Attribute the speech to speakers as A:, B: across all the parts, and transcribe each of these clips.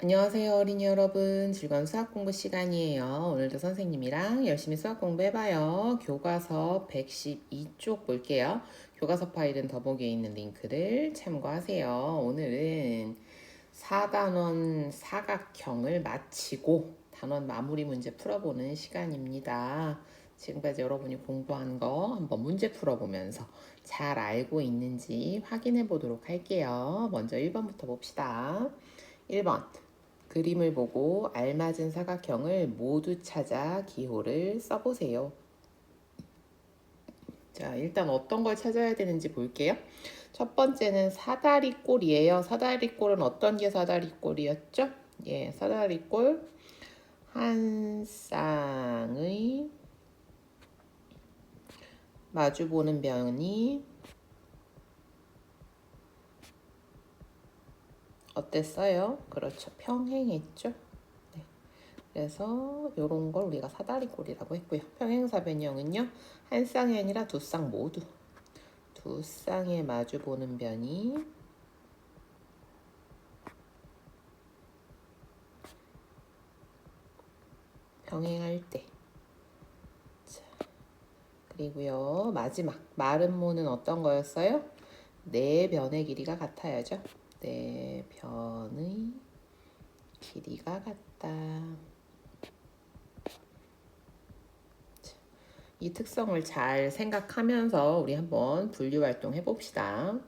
A: 안녕하세요 어린이 여러분. 즐거운 수학 공부 시간이에요. 오늘도 선생님이랑 열심히 수학 공부해봐요. 교과서 112쪽 볼게요. 교과서 파일은 더보기에 있는 링크를 참고하세요. 오늘은 4단원 사각형을 마치고 단원 마무리 문제 풀어보는 시간입니다. 지금까지 여러분이 공부한 거 한번 문제 풀어보면서 잘 알고 있는지 확인해 보도록 할게요. 먼저 1번부터 봅시다. 1번 그림을 보고 알맞은 사각형을 모두 찾아 기호를 써보세요. 자, 일단 어떤 걸 찾아야 되는지 볼게요. 첫 번째는 사다리꼴이에요. 사다리꼴은 어떤 게 사다리꼴이었죠? 예, 사다리꼴 한 쌍의 마주보는 변이 어땠어요? 그렇죠. 평행했죠. 네. 그래서 이런 걸 우리가 사다리꼴이라고 했고요. 평행사 변형은요. 한 쌍이 아니라 두 쌍 모두. 두 쌍에 마주 보는 변이 평행할 때. 자, 그리고요. 마지막 마른 모는 어떤 거였어요? 네 변의 길이가 같아야죠. 네 변의 길이가 같다. 이 특성을 잘 생각하면서 우리 한번 분류 활동 해봅시다.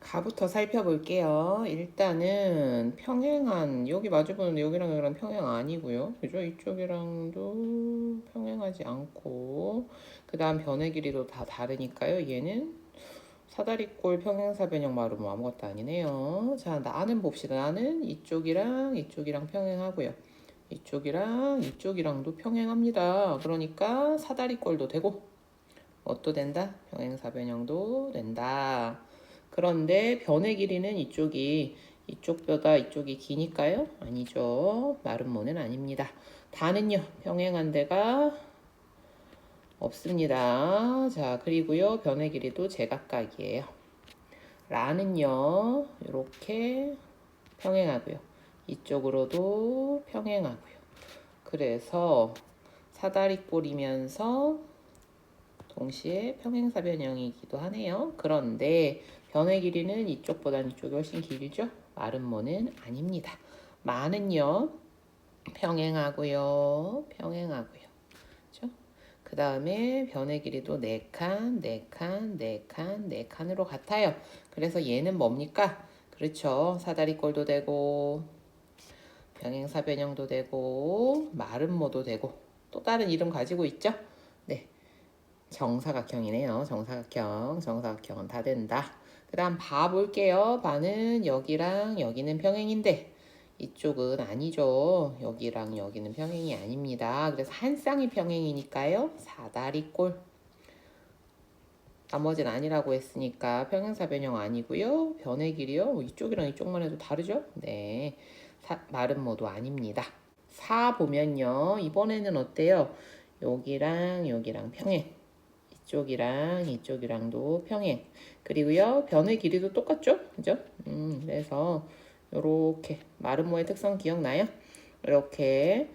A: 가부터 살펴볼게요. 일단은 평행한 여기 마주보는 여기랑 여기랑 평행 아니고요. 그죠? 이쪽이랑도 평행하지 않고 그 다음 변의 길이도 다 다르니까요. 얘는 사다리꼴 평행사 변형 말은 뭐 아무것도 아니네요. 자, 나는 봅시다. 나는 이쪽이랑 이쪽이랑 평행하고요. 이쪽이랑 이쪽이랑도 평행합니다. 그러니까 사다리꼴도 되고 뭣도 된다? 평행사 변형도 된다. 그런데 변의 길이는 이쪽이 이쪽보다 이쪽이 기니까요? 아니죠. 마름모는 아닙니다. 다는요. 평행한 데가 없습니다. 자, 그리고요. 변의 길이도 제각각이에요. 라는요. 이렇게 평행하고요. 이쪽으로도 평행하고요. 그래서 사다리꼴이면서 동시에 평행사 변형이기도 하네요. 그런데 변의 길이는 이쪽보다는 이쪽이 훨씬 길죠? 마른 모는 아닙니다. 마는요. 평행하고요. 평행하고요. 그 다음에 변의 길이도 4칸, 4칸, 4칸, 4칸으로 같아요. 그래서 얘는 뭡니까? 그렇죠. 사다리꼴도 되고 병행사 변형도 되고 마름모도 되고 또 다른 이름 가지고 있죠? 네. 정사각형이네요. 정사각형. 정사각형은 다 된다. 그 다음 봐 볼게요. 바는 여기랑 여기는 평행인데 이쪽은 아니죠. 여기랑 여기는 평행이 아닙니다. 그래서 한 쌍이 평행이니까요. 사다리꼴. 나머지는 아니라고 했으니까 평행사 변형 아니고요. 변의 길이요. 이쪽이랑 이쪽만 해도 다르죠? 네. 사, 마름모도 아닙니다. 4 보면요. 이번에는 어때요? 여기랑 여기랑 평행. 이쪽이랑 이쪽이랑도 평행. 그리고요. 변의 길이도 똑같죠? 그죠? 음, 그래서 이렇게 마름모의 특성 기억나요? 이렇게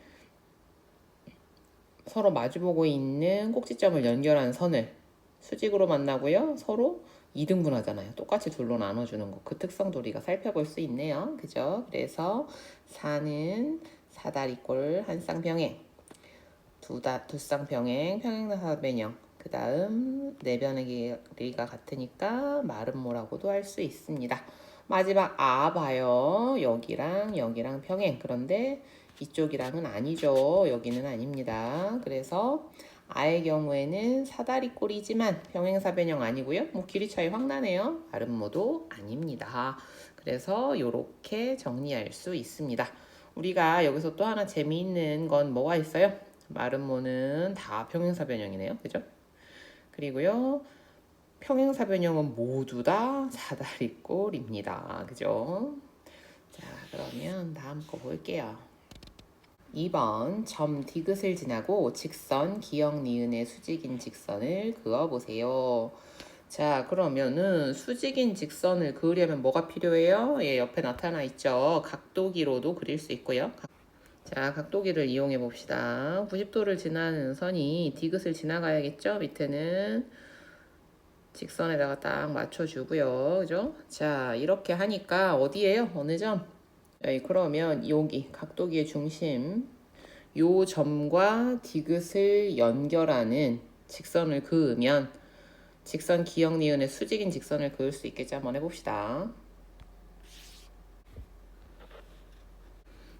A: 서로 마주보고 있는 꼭지점을 연결한 선을 수직으로 만나고요. 서로 이등분하잖아요. 똑같이 둘로 나눠주는 거. 그 특성도 우리가 살펴볼 수 있네요. 그죠? 그래서 4는 사다리꼴 한 쌍 평행, 두 다 두 쌍 평행, 평행사변형. 그 다음 내변의 길이가 같으니까 마름모라고도 할 수 있습니다. 마지막 아 봐요. 여기랑 여기랑 평행. 그런데 이쪽이랑은 아니죠. 여기는 아닙니다. 그래서 아의 경우에는 사다리꼴이지만 평행사 변형 아니고요. 뭐 길이 차이 확 나네요. 아름모도 아닙니다. 그래서 이렇게 정리할 수 있습니다. 우리가 여기서 또 하나 재미있는 건 뭐가 있어요? 마름모는 다 평행사 변형이네요. 그죠? 그리고요. 평행사 변형은 모두 다 사다리꼴입니다. 그죠? 자, 그러면 다음 거 볼게요. 2번 점 디귿을 지나고 직선 기역 니은의 수직인 직선을 그어보세요. 자, 그러면은 수직인 직선을 그으려면 뭐가 필요해요? 예, 옆에 나타나 있죠. 각도기로도 그릴 수 있고요. 각- 자, 각도기를 이용해 봅시다. 90도를 지나는 선이 디귿을 지나가야겠죠? 밑에는 직선에다가 딱 맞춰주고요. 그죠? 자, 이렇게 하니까 어디에요? 어느 점? 여기 그러면 여기 각도기의 중심 요 점과 디귿을 연결하는 직선을 그으면 직선 기역 니은의 수직인 직선을 그을 수 있겠지 한번 해봅시다.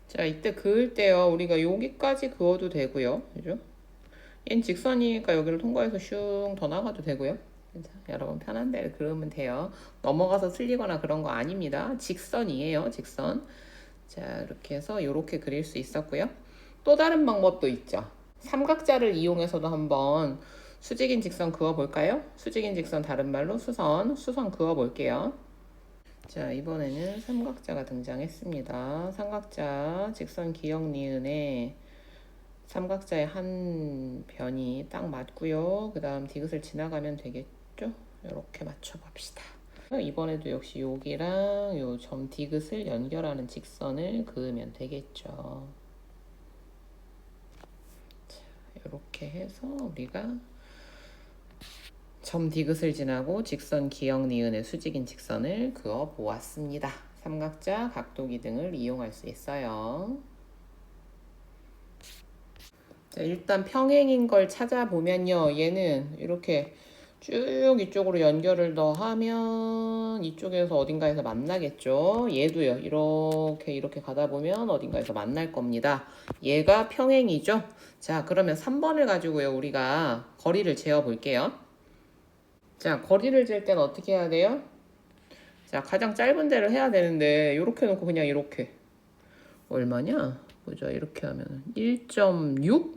A: 자 이때 그을 때요 우리가 여기까지 그어도 되고요 그죠? 얘는 직선이니까 여기를 통과해서 슝 더 나가도 되고요 자, 여러분 편한 대로 그으면 돼요. 넘어가서 틀리거나 그런 거 아닙니다. 직선이에요 직선. 자 이렇게 해서 이렇게 그릴 수 있었고요. 또 다른 방법도 있죠. 삼각자를 이용해서도 한번 수직인 직선 그어 볼까요? 수직인 직선 다른 말로 수선 수선 그어 볼게요. 자 이번에는 삼각자가 등장했습니다. 삼각자 직선 기역 니은에 삼각자의 한 변이 딱 맞고요. 그 다음 디귿을 지나가면 되겠죠 이렇게 맞춰 봅시다 이번에도 역시 여기랑 요 점 디귿을 연결하는 직선을 그으면 되겠죠 이렇게 해서 우리가 점 디귿을 지나고 직선 기역 니은의 수직인 직선을 그어 보았습니다. 삼각자, 각도기 등을 이용할 수 있어요. 자, 일단 평행인 걸 찾아보면요. 얘는 이렇게 쭉 이쪽으로 연결을 더 하면 이쪽에서 어딘가에서 만나겠죠. 얘도요. 이렇게 이렇게 가다 보면 어딘가에서 만날 겁니다. 얘가 평행이죠. 자, 그러면 3번을 가지고요. 우리가 거리를 재어 볼게요. 자, 거리를 잴 때는 어떻게 해야 돼요? 자, 가장 짧은 데를 해야 되는데 이렇게 놓고 그냥 이렇게 얼마냐? 보자. 이렇게 하면 1.6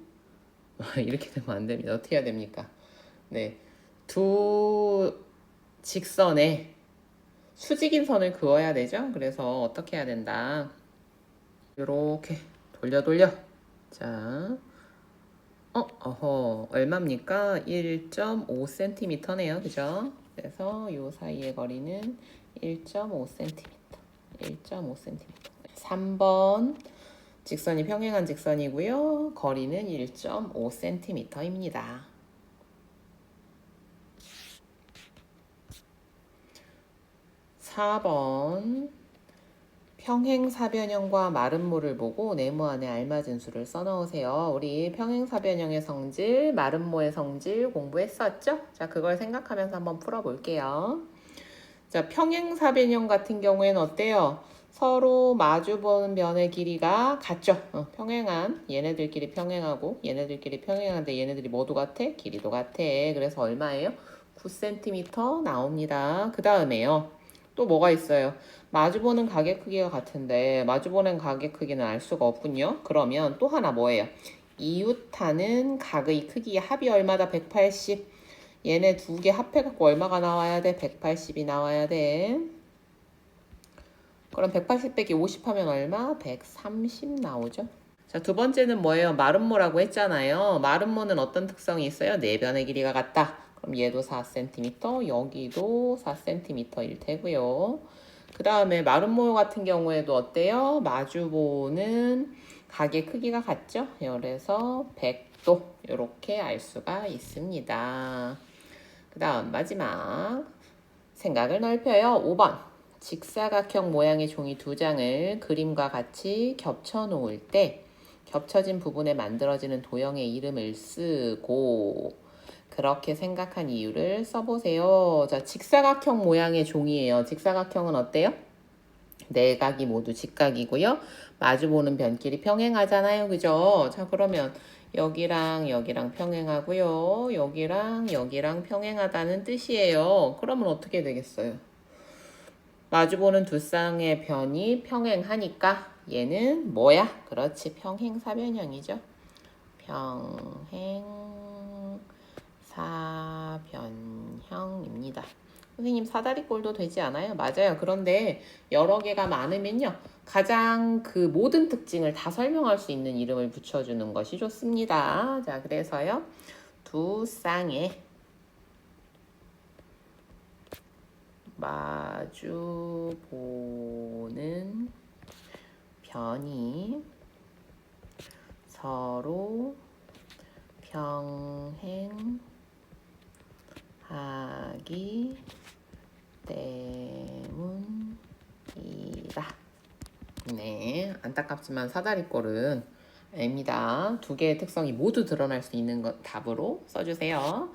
A: 이렇게 되면 안 됩니다. 어떻게 해야 됩니까? 네. 두 직선에 수직인 선을 그어야 되죠. 그래서 어떻게 해야 된다. 이렇게 돌려 돌려. 자, 어, 어허, 얼마입니까? 1.5cm네요. 그죠? 그래서 요 사이의 거리는 1.5cm. 1.5cm. 3번 직선이 평행한 직선이고요. 거리는 1.5cm입니다. 4번 평행사변형과 마름모를 보고 네모 안에 알맞은 수를 써넣으세요. 우리 평행사변형의 성질, 마름모의 성질 공부했었죠? 자, 그걸 생각하면서 한번 풀어볼게요. 자, 평행사변형 같은 경우에는 어때요? 서로 마주보는 변의 길이가 같죠? 어, 평행한 얘네들끼리 평행하고 얘네들끼리 평행한데 얘네들이 모두 같아? 길이도 같아. 그래서 얼마예요? 9cm 나옵니다. 그 다음에요. 또 뭐가 있어요? 마주보는 가게 크기가 같은데 마주보는 가게 크기는 알 수가 없군요. 그러면 또 하나 뭐예요? 이웃하는 각의 크기 합이 얼마다? 180. 얘네 두 개 합해갖고 얼마가 나와야 돼? 180이 나와야 돼. 그럼 180 빼기 50 하면 얼마? 130 나오죠. 자, 두 번째는 뭐예요? 마름모라고 했잖아요. 마름모는 어떤 특성이 있어요? 네 변의 길이가 같다. 얘도 4cm, 여기도 4cm일 테고요. 그 다음에 마름모 같은 경우에도 어때요? 마주보는 각의 크기가 같죠? 그래서 100도 이렇게 알 수가 있습니다. 그 다음 마지막 생각을 넓혀요. 5번 직사각형 모양의 종이 두 장을 그림과 같이 겹쳐 놓을 때 겹쳐진 부분에 만들어지는 도형의 이름을 쓰고 그렇게 생각한 이유를 써보세요. 자, 직사각형 모양의 종이에요. 직사각형은 어때요? 네 각이 모두 직각이고요. 마주보는 변길이 평행하잖아요. 그죠? 자, 그러면 여기랑 여기랑 평행하고요. 여기랑 여기랑 평행하다는 뜻이에요. 그러면 어떻게 되겠어요? 마주보는 두 쌍의 변이 평행하니까 얘는 뭐야? 그렇지, 평행사변형이죠. 평행 사변형입니다. 선생님 사다리꼴도 되지 않아요? 맞아요. 그런데 여러 개가 많으면요. 가장 그 모든 특징을 다 설명할 수 있는 이름을 붙여주는 것이 좋습니다. 자, 그래서요. 두 쌍의 마주 보는 편이 서로 평행하기 때문이다. 네, 안타깝지만 사다리꼴은 입니다. 두 개의 특성이 모두 드러날 수 있는 것 답으로 써주세요.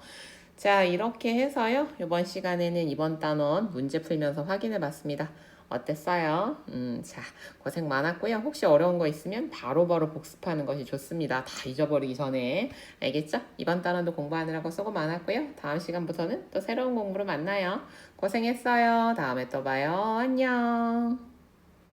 A: 자, 이렇게 해서요. 이번 시간에는 이번 단원 문제 풀면서 확인해 봤습니다. 어땠어요? 음, 자, 고생 많았고요. 혹시 어려운 거 있으면 바로바로 복습하는 것이 좋습니다. 다 잊어버리기 전에. 알겠죠? 이번 단원도 공부하느라고 수고 많았고요. 다음 시간부터는 또 새로운 공부로 만나요. 고생했어요. 다음에 또 봐요. 안녕.